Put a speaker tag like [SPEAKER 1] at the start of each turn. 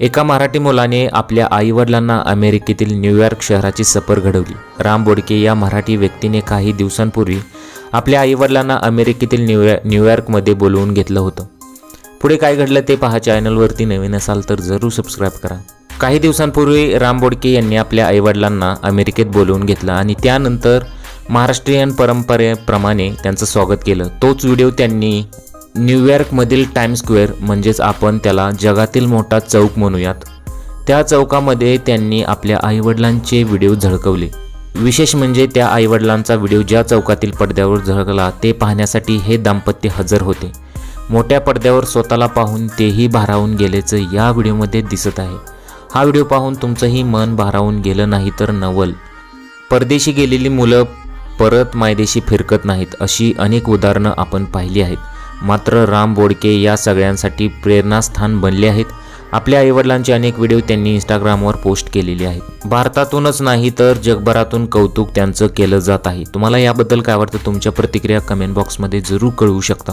[SPEAKER 1] एका मराठी मुलाने आपल्या आईवडिलांना अमेरिकेतील न्यूयॉर्क शहराची सफर घडवली. राम बोडके या मराठी व्यक्तीने काही दिवसांपूर्वी आपल्या आईवडिलांना अमेरिकेतील न्यूयॉ न्यूयॉर्कमध्ये बोलवून घेतलं होतं. पुढे काय घडलं ते पहा चॅनलवरती नवीन असाल तर जरूर सबस्क्राईब करा. काही दिवसांपूर्वी राम बोडके यांनी आपल्या आईवडिलांना अमेरिकेत बोलवून घेतलं आणि त्यानंतर महाराष्ट्रीयन परंपरेप्रमाणे त्यांचं स्वागत केलं. तोच व्हिडिओ त्यांनी न्यूयॉर्कमधील टाइम स्क्वेअर म्हणजेच आपण त्याला जगातील मोठा चौक म्हणूयात. त्या चौकामध्ये त्यांनी आपल्या आईवडिलांचे व्हिडिओ झळकवले. विशेष म्हणजे त्या आईवडिलांचा व्हिडिओ ज्या चौकातील पडद्यावर झळकला ते पाहण्यासाठी हे दाम्पत्य हजर होते. मोठ्या पडद्यावर स्वतःला पाहून तेही भारावून गेल्याचं या व्हिडिओमध्ये दिसत आहे. हा व्हिडिओ पाहून तुमचंही मन भारावून गेलं नाही तर नवल. परदेशी गेलेली मुलं परत मायदेशी फिरकत नाहीत अशी अनेक उदाहरणं आपण पाहिली आहेत. मात्र राम बोडके या सगळ्यांसाठी प्रेरणास्थान बनले आहेत. आपल्या आईवडिलांचे अनेक व्हिडिओ त्यांनी इंस्टाग्रामवर पोस्ट केलेले आहेत. भारतातूनच नाही तर जगभरातून कौतुक त्यांचं केलं जात आहे. तुम्हाला याबद्दल काय वाटतं? तुमच्या प्रतिक्रिया कमेंट बॉक्समध्ये जरूर कळवू शकता.